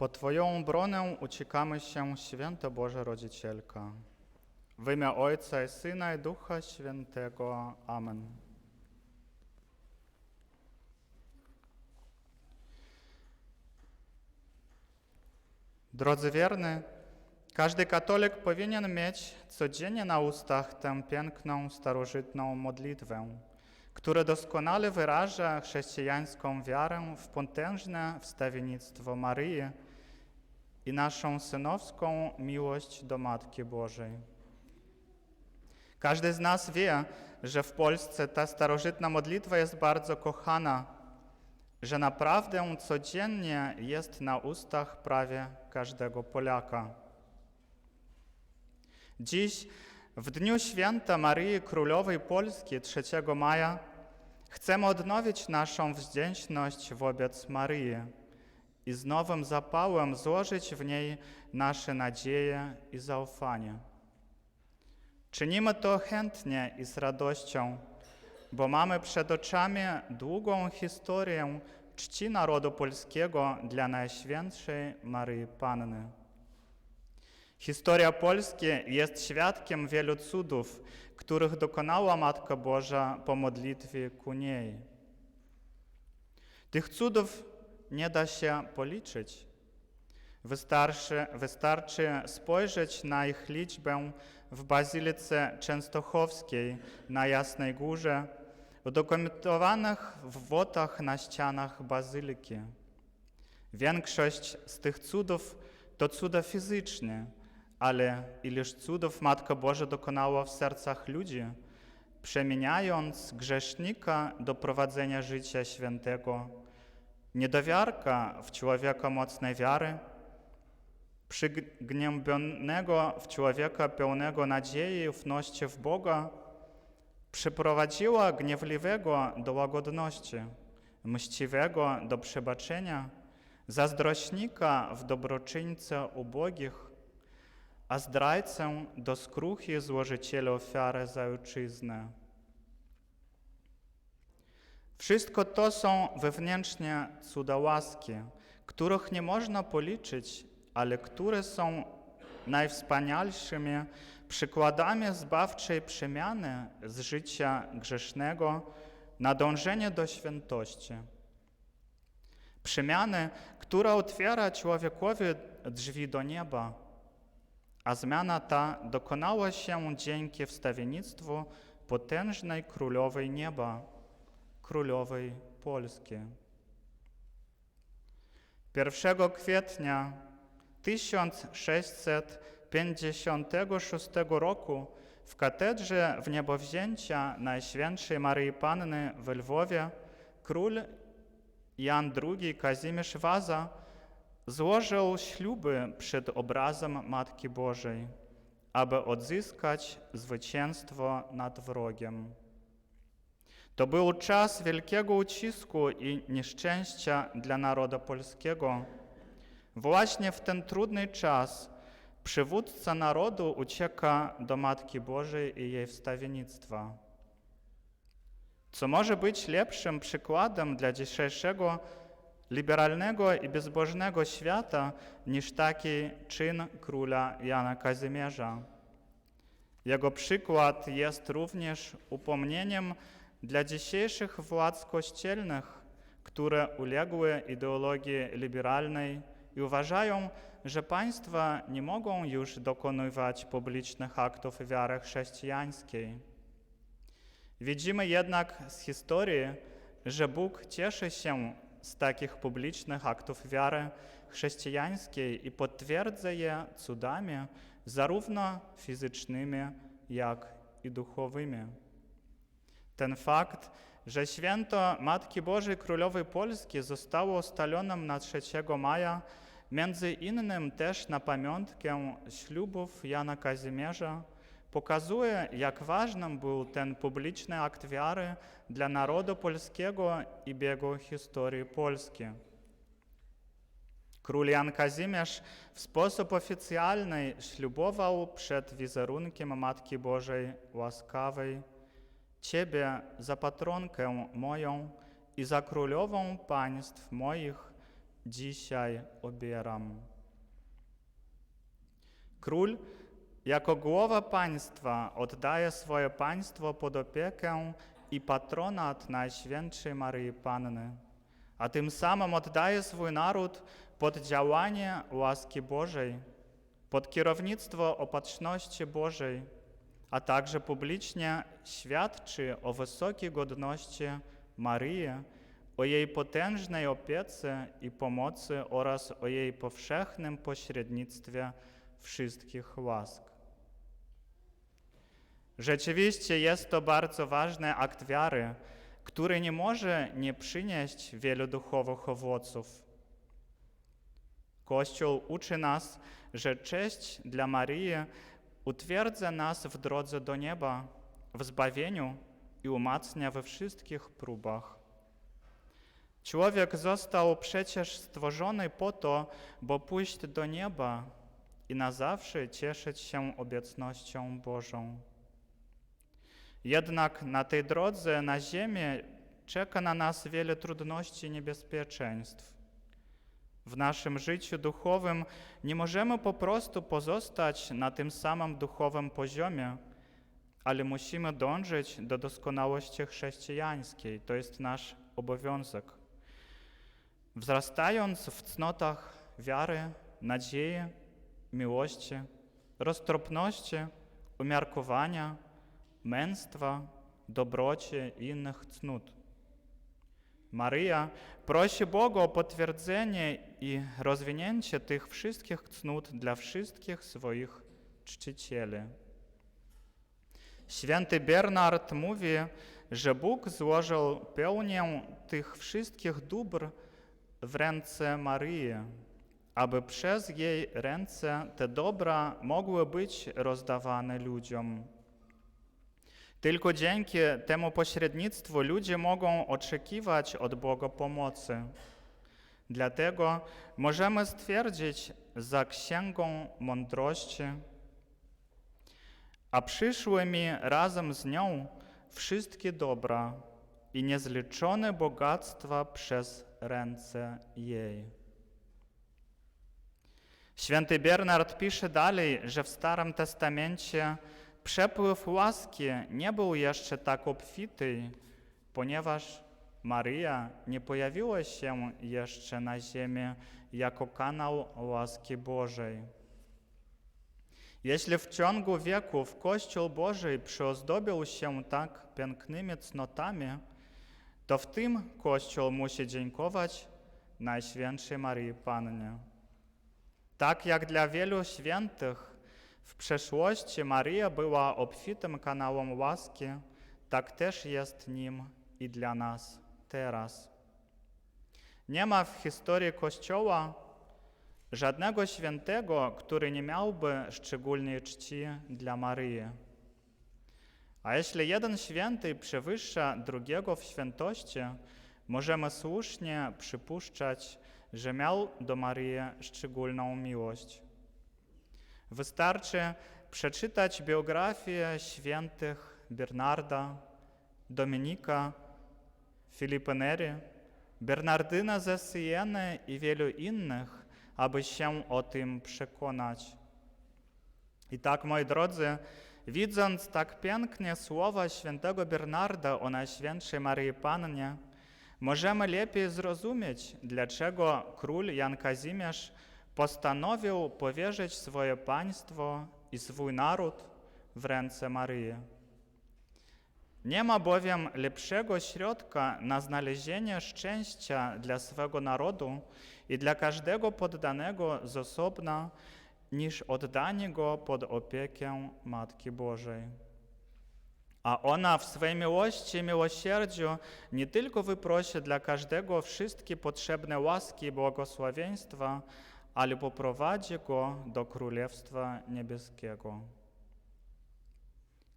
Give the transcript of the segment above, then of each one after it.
Po Twoją obronę uciekamy się, święta Boża Rodzicielka. W imię Ojca i Syna i Ducha Świętego. Amen. Drodzy wierny, każdy katolik powinien mieć codziennie na ustach tę piękną, starożytną modlitwę, która doskonale wyraża chrześcijańską wiarę w potężne wstawiennictwo Maryi i naszą synowską miłość do Matki Bożej. Każdy z nas wie, że w Polsce ta starożytna modlitwa jest bardzo kochana, że naprawdę codziennie jest na ustach prawie każdego Polaka. Dziś, w dniu święta Maryi Królowej Polski 3 maja, chcemy odnowić naszą wdzięczność wobec Maryi i z nowym zapałem złożyć w niej nasze nadzieje i zaufanie. Czynimy to chętnie i z radością, bo mamy przed oczami długą historię czci narodu polskiego dla Najświętszej Maryi Panny. Historia Polski jest świadkiem wielu cudów, których dokonała Matka Boża po modlitwie ku niej. Tych cudów nie da się policzyć. Wystarczy, wystarczy spojrzeć na ich liczbę w Bazylice Częstochowskiej na Jasnej Górze, w wotach na ścianach bazyliki. Większość z tych cudów to cuda fizyczne, ale ileż cudów Matka Boża dokonała w sercach ludzi, przemieniając grzesznika do prowadzenia życia świętego, niedowiarka w człowieka mocnej wiary, przygnębionego w człowieka pełnego nadziei i ufności w Boga, przyprowadziła gniewliwego do łagodności, mściwego do przebaczenia, zazdrośnika w dobroczyńcę ubogich, a zdrajcę do skruchy złożyciela ofiary za ojczyznę. Wszystko to są wewnętrznie cuda łaski, których nie można policzyć, ale które są najwspanialszymi przykładami zbawczej przemiany z życia grzesznego na dążenie do świętości. Przemiany, która otwiera człowiekowi drzwi do nieba, a zmiana ta dokonała się dzięki wstawiennictwu potężnej królowej nieba, królowej Polski. 1 kwietnia 1656 roku w katedrze w niebowzięcia Najświętszej Maryi Panny w Lwowie król Jan II Kazimierz Waza złożył śluby przed obrazem Matki Bożej, aby odzyskać zwycięstwo nad wrogiem. To był czas wielkiego ucisku i nieszczęścia dla narodu polskiego. Właśnie w ten trudny czas przywódca narodu ucieka do Matki Bożej i jej wstawiennictwa. Co może być lepszym przykładem dla dzisiejszego liberalnego i bezbożnego świata niż taki czyn króla Jana Kazimierza? Jego przykład jest również upomnieniem dla dzisiejszych władz kościelnych, które uległy ideologii liberalnej i uważają, że państwa nie mogą już dokonywać publicznych aktów wiary chrześcijańskiej. Widzimy jednak z historii, że Bóg cieszy się z takich publicznych aktów wiary chrześcijańskiej i potwierdza je cudami, zarówno fizycznymi, jak i duchowymi. Ten fakt, że święto Matki Bożej Królowej Polski zostało ustalone na 3 maja, między innym też na pamiątkę ślubów Jana Kazimierza, pokazuje, jak ważnym był ten publiczny akt wiary dla narodu polskiego i biegu historii Polski. Król Jan Kazimierz w sposób oficjalny ślubował przed wizerunkiem Matki Bożej łaskawej Ciebie za patronkę moją i za królową państw moich dzisiaj obieram. Król jako głowa państwa oddaje swoje państwo pod opiekę i patronat Najświętszej Maryi Panny, a tym samym oddaje swój naród pod działanie łaski Bożej, pod kierownictwo opatrzności Bożej, a także publicznie świadczy o wysokiej godności Maryi, o jej potężnej opiece i pomocy oraz o jej powszechnym pośrednictwie wszystkich łask. Rzeczywiście jest to bardzo ważny akt wiary, który nie może nie przynieść wielu duchowych owoców. Kościół uczy nas, że cześć dla Maryi utwierdza nas w drodze do nieba, w zbawieniu i umacnia we wszystkich próbach. Człowiek został przecież stworzony po to, by pójść do nieba i na zawsze cieszyć się obecnością Bożą. Jednak na tej drodze na ziemię czeka na nas wiele trudności i niebezpieczeństw. W naszym życiu duchowym nie możemy po prostu pozostać na tym samym duchowym poziomie, ale musimy dążyć do doskonałości chrześcijańskiej. To jest nasz obowiązek. Wzrastając w cnotach wiary, nadziei, miłości, roztropności, umiarkowania, męstwa, dobroci i innych cnót. Maryja prosi Boga o potwierdzenie i rozwinięcie tych wszystkich cnót dla wszystkich swoich czcicieli. Święty Bernard mówi, że Bóg złożył pełnię tych wszystkich dóbr w ręce Maryi, aby przez jej ręce te dobra mogły być rozdawane ludziom. Tylko dzięki temu pośrednictwu ludzie mogą oczekiwać od Boga pomocy. Dlatego możemy stwierdzić za księgą mądrości, a przyszłymi razem z nią wszystkie dobra i niezliczone bogactwa przez ręce jej. Święty Bernard pisze dalej, że w Starym Testamencie przepływ łaski nie był jeszcze tak obfity, ponieważ Maryja nie pojawiła się jeszcze na ziemi jako kanał łaski Bożej. Jeśli w ciągu wieków Kościół Boży przyozdobił się tak pięknymi cnotami, to w tym Kościół musi dziękować Najświętszej Maryi Pannie. Tak jak dla wielu świętych w przeszłości Maryja była obfitym kanałem łaski, tak też jest nim i dla nas teraz. Nie ma w historii Kościoła żadnego świętego, który nie miałby szczególnej czci dla Maryi. A jeśli jeden święty przewyższa drugiego w świętości, możemy słusznie przypuszczać, że miał do Maryi szczególną miłość. Wystarczy przeczytać biografię świętych Bernarda, Dominika, Filipa Neri, Bernardyna ze Sieny i wielu innych, aby się o tym przekonać. I tak, moi drodzy, widząc tak pięknie słowa świętego Bernarda o Najświętszej Maryi Pannie, możemy lepiej zrozumieć, dlaczego król Jan Kazimierz postanowił powierzyć swoje państwo i swój naród w ręce Maryi. Nie ma bowiem lepszego środka na znalezienie szczęścia dla swego narodu i dla każdego poddanego z osobna, niż oddanie go pod opiekę Matki Bożej. A ona w swej miłości i miłosierdziu nie tylko wyprosi dla każdego wszystkie potrzebne łaski i błogosławieństwa, ale poprowadzi go do Królestwa Niebieskiego.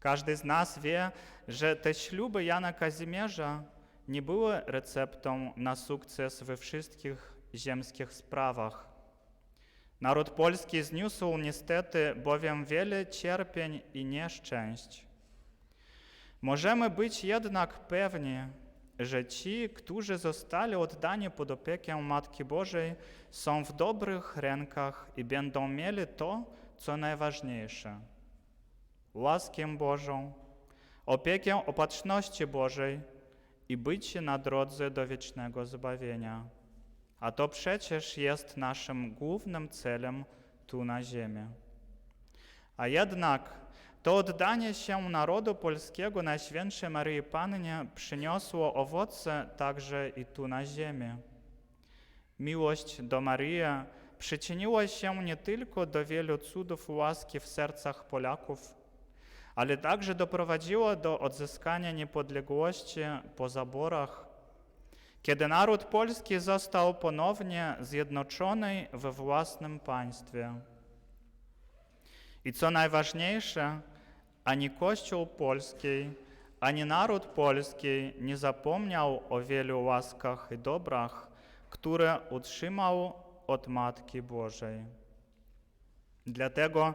Każdy z nas wie, że te śluby Jana Kazimierza nie były receptą na sukces we wszystkich ziemskich sprawach. Naród polski zniósł niestety bowiem wiele cierpień i nieszczęść. Możemy być jednak pewni, że ci, którzy zostali oddani pod opiekę Matki Bożej, są w dobrych rękach i będą mieli to, co najważniejsze łaskę Bożą, opiekę opatrzności Bożej i bycie na drodze do wiecznego zbawienia. A to przecież jest naszym głównym celem tu na ziemi. A jednak to oddanie się narodu polskiego Najświętszej Maryi Pannie przyniosło owoce także i tu na ziemi. Miłość do Maryi przyczyniła się nie tylko do wielu cudów łaski w sercach Polaków, ale także doprowadziła do odzyskania niepodległości po zaborach, kiedy naród polski został ponownie zjednoczony we własnym państwie. I co najważniejsze, ani Kościół polski, ani naród polski nie zapomniał o wielu łaskach i dobrach, które otrzymał od Matki Bożej. Dlatego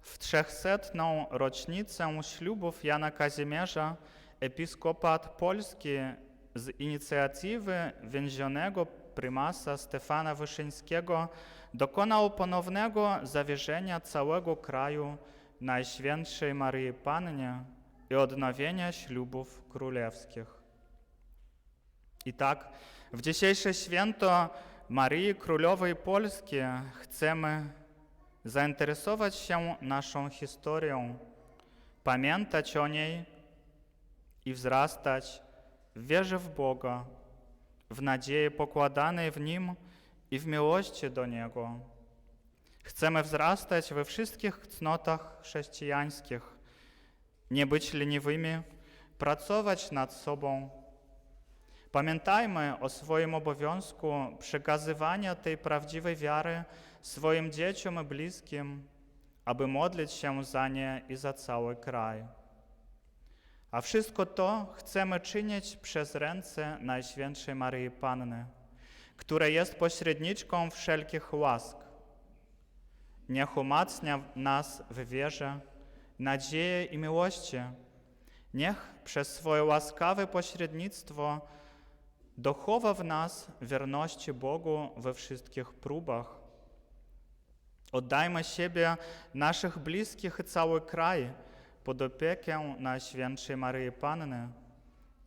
w trzechsetną rocznicę ślubów Jana Kazimierza episkopat polski z inicjatywy więzionego prymasa Stefana Wyszyńskiego dokonał ponownego zawierzenia całego kraju Najświętszej Maryi Pannie i odnowienia ślubów królewskich. I tak w dzisiejsze święto Maryi Królowej Polski chcemy zainteresować się naszą historią, pamiętać o niej i wzrastać w wierze w Boga, w nadziei pokładanej w Nim i w miłości do Niego. Chcemy wzrastać we wszystkich cnotach chrześcijańskich, nie być leniwymi, pracować nad sobą. Pamiętajmy o swoim obowiązku przekazywania tej prawdziwej wiary swoim dzieciom i bliskim, aby modlić się za nie i za cały kraj. A wszystko to chcemy czynić przez ręce Najświętszej Maryi Panny, która jest pośredniczką wszelkich łask. Niech umacnia nas w wierze, nadziei i miłości. Niech przez swoje łaskawe pośrednictwo dochowa w nas wierności Bogu we wszystkich próbach. Oddajmy siebie, naszych bliskich i cały kraj pod opiekę Najświętszej Maryi Panny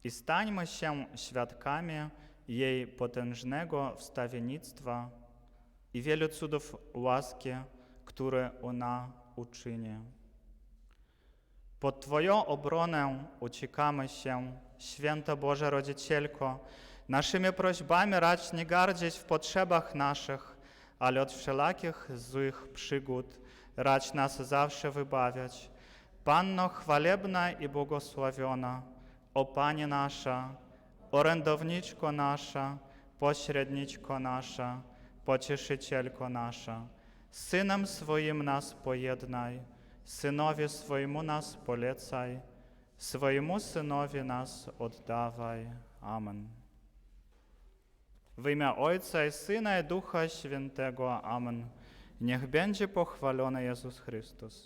i stańmy się świadkami jej potężnego wstawiennictwa i wielu cudów łaski, które ona uczyni. Pod Twoją obronę uciekamy się, Święta Boża Rodzicielko, naszymi prośbami racz nie gardzić w potrzebach naszych, ale od wszelakich złych przygód racz nas zawsze wybawiać. Panno chwalebna i błogosławiona, o Pani nasza, orędowniczko nasza, pośredniczko nasza, pocieszycielko nasza, Synem swoim nas pojednaj, Synowi swojemu nas polecaj, swojemu Synowi nas oddawaj. Amen. W imię Ojca i Syna i Ducha Świętego. Amen. Niech będzie pochwalony Jezus Chrystus.